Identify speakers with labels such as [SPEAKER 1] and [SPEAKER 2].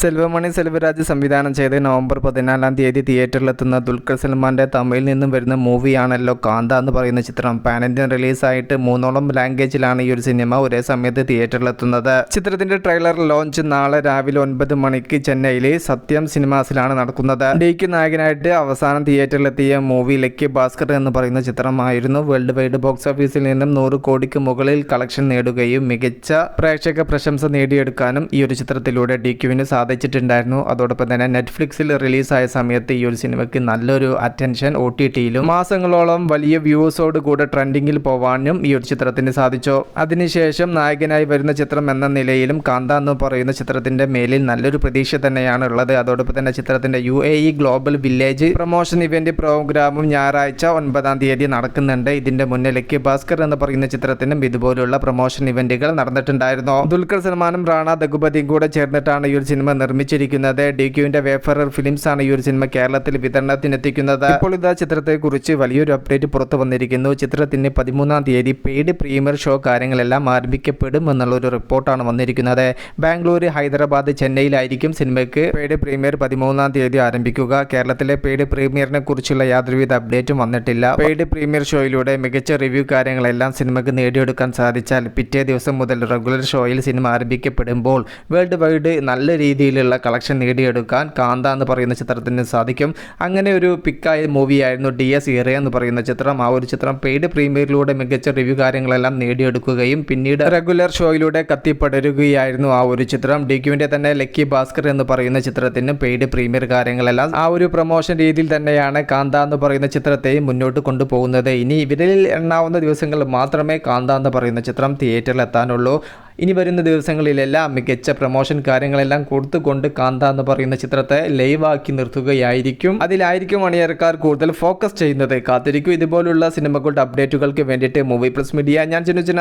[SPEAKER 1] സെൽവമണി സെൽവരാജ് സംവിധാനം ചെയ്ത് നവംബർ പതിനാലാം തീയതി തിയേറ്ററിലെത്തുന്ന ദുൽഖർ സൽമാന്റെ തമിഴിൽ നിന്നും വരുന്ന മൂവിയാണല്ലോ കാന്ത എന്ന് പറയുന്ന ചിത്രം. പാൻ ഇന്ത്യൻ റിലീസായിട്ട് മൂന്നോളം ലാംഗ്വേജിലാണ് ഈ ഒരു സിനിമ ഒരേ സമയത്ത് തിയേറ്ററിലെത്തുന്നത്. ചിത്രത്തിന്റെ ട്രെയിലർ ലോഞ്ച് നാളെ രാവിലെ ഒൻപത് മണിക്ക് ചെന്നൈയിലെ സത്യം സിനിമാസിലാണ് നടക്കുന്നത്. ഡിക്ക് നായകനായിട്ട് അവസാനം തിയേറ്ററിലെത്തിയ മൂവി ലക്കി ഭാസ്കർ എന്ന് പറയുന്ന ചിത്രമായിരുന്നു. വേൾഡ് വൈഡ് ബോക്സ് ഓഫീസിൽ നിന്നും നൂറ് കോടിക്ക് മുകളിൽ കളക്ഷൻ നേടുകയും മികച്ച പ്രേക്ഷക പ്രശംസ നേടിയെടുക്കാനും ഈ ഒരു ചിത്രത്തിലൂടെ ഡി ക്യുവിന് സാധിച്ചിട്ടുണ്ടായിരുന്നു അതോടൊപ്പം തന്നെ നെറ്റ്ഫ്ലിക്സിൽ റിലീസായ സമയത്ത് ഈ ഒരു സിനിമയ്ക്ക് നല്ലൊരു അറ്റൻഷൻ ഒ ടി ടിയിലും മാസങ്ങളോളം വലിയ വ്യൂവേഴ്സോട് കൂടെ ട്രെൻഡിങ്ങിൽ പോവാനും ഈ ഒരു ചിത്രത്തിന് സാധിച്ചു. അതിനുശേഷം നായകനായി വരുന്ന ചിത്രം എന്ന നിലയിലും കാന്ത എന്ന് പറയുന്ന ചിത്രത്തിന്റെ മേലിൽ നല്ലൊരു പ്രതീക്ഷ തന്നെയാണ് ഉള്ളത്. അതോടൊപ്പം തന്നെ ചിത്രത്തിന്റെ U A E global village promotion event പ്രോഗ്രാമും ഞായറാഴ്ച ഒൻപതാം തീയതി നടക്കുന്നുണ്ട്. ഇതിന്റെ മുന്നിലേക്ക് ഭാസ്കർ എന്ന് പറയുന്ന ചിത്രത്തിനും ഇതുപോലുള്ള പ്രൊമോഷൻ ഇവന്റുകൾ നടന്നിട്ടുണ്ടായിരുന്നു. ദുൽഖർ സൽമാനും റാണ ദഗുപതിയും കൂടെ ചേർന്നിട്ടാണ് ഈ ഒരു സിനിമ നിർമ്മിച്ചിരിക്കുന്നത്. ഡി ക്യുവിന്റെ വേഫറർ ഫിലിംസ് ആണ് ഈ ഒരു സിനിമ കേരളത്തിൽ വിതരണത്തിനെത്തിക്കുന്നത്. ഇപ്പോൾ ഇതാ ചിത്രത്തെ കുറിച്ച് വലിയൊരു അപ്ഡേറ്റ് പുറത്തു വന്നിരിക്കുന്നു. ചിത്രത്തിന് പതിമൂന്നാം തീയതി പെയ്ഡ് പ്രീമിയർ ഷോ കാര്യങ്ങളെല്ലാം ആരംഭിക്കപ്പെടും എന്നുള്ള ഒരു റിപ്പോർട്ടാണ് വന്നിരിക്കുന്നത്. ബാംഗ്ലൂർ ഹൈദരാബാദ് ചെന്നൈയിലായിരിക്കും സിനിമയ്ക്ക് പെയ്ഡ് പ്രീമിയർ പതിമൂന്നാം തീയതി ആരംഭിക്കുക. കേരളത്തിലെ പെയ്ഡ് പ്രീമിയറിനെ കുറിച്ചുള്ള യാതൊരുവിധ അപ്ഡേറ്റും വന്നിട്ടില്ല. പെയ്ഡ് പ്രീമിയർ ഷോയിലൂടെ മികച്ച റിവ്യൂ കാര്യങ്ങളെല്ലാം സിനിമയ്ക്ക് നേടിയെടുക്കാൻ സാധിച്ചാൽ പിറ്റേ ദിവസം മുതൽ റെഗുലർ ഷോയിൽ സിനിമ ആരംഭിക്കപ്പെടുമ്പോൾ വേൾഡ് വൈഡ് നല്ല രീതിയിലുള്ള കളക്ഷൻ നേടിയെടുക്കാൻ കാന്ത എന്ന് പറയുന്ന ചിത്രത്തിന് സാധിക്കും. അങ്ങനെ ഒരു പിക്കായ മൂവിയായിരുന്നു ഡി എസ് ഇറ എന്ന് പറയുന്ന ചിത്രം. ആ ഒരു ചിത്രം പെയ്ഡ് പ്രീമിയറിലൂടെ മികച്ച റിവ്യൂ കാര്യങ്ങളെല്ലാം നേടിയെടുക്കുകയും പിന്നീട് റെഗുലർ ഷോയിലൂടെ കത്തിപ്പടരുകയായിരുന്നു ആ ഒരു ചിത്രം. ഡി ക്യുവിന്റെ തന്നെ ലക്കി ഭാസ്കർ എന്ന് പറയുന്ന ചിത്രത്തിന് പെയ്ഡ് പ്രീമിയർ കാര്യങ്ങളെല്ലാം ആ ഒരു പ്രൊമോഷൻ രീതിയിൽ തന്നെയാണ് കാന്ത എന്ന് പറയുന്ന ചിത്രത്തെയും മുന്നോട്ട് കൊണ്ടുപോകുന്നത്. ഇനി ഇവരിൽ എണ്ണാവുന്ന ദിവസങ്ങൾ മാത്രമേ കാന്ത എന്ന് പറയുന്ന ചിത്രം തിയേറ്ററിൽ എത്താനുള്ളൂ. ഇനി വരുന്ന ദിവസങ്ങളിലെല്ലാം മികച്ച പ്രൊമോഷൻ കാര്യങ്ങളെല്ലാം കൊടുത്തുകൊണ്ട് കാന്ത എന്ന് പറയുന്ന ചിത്രത്തെ ലൈവാക്കി നിർത്തുകയായിരിക്കും. അതിലായിരിക്കും അണിയറക്കാർ കൂടുതൽ ഫോക്കസ് ചെയ്യുന്നത്. കാത്തിരിക്കും ഇതുപോലുള്ള സിനിമകളുടെ അപ്ഡേറ്റുകൾക്ക് വേണ്ടിയിട്ട് മൂവി പ്ലസ് മീഡിയ ഞാൻ ചിനുചന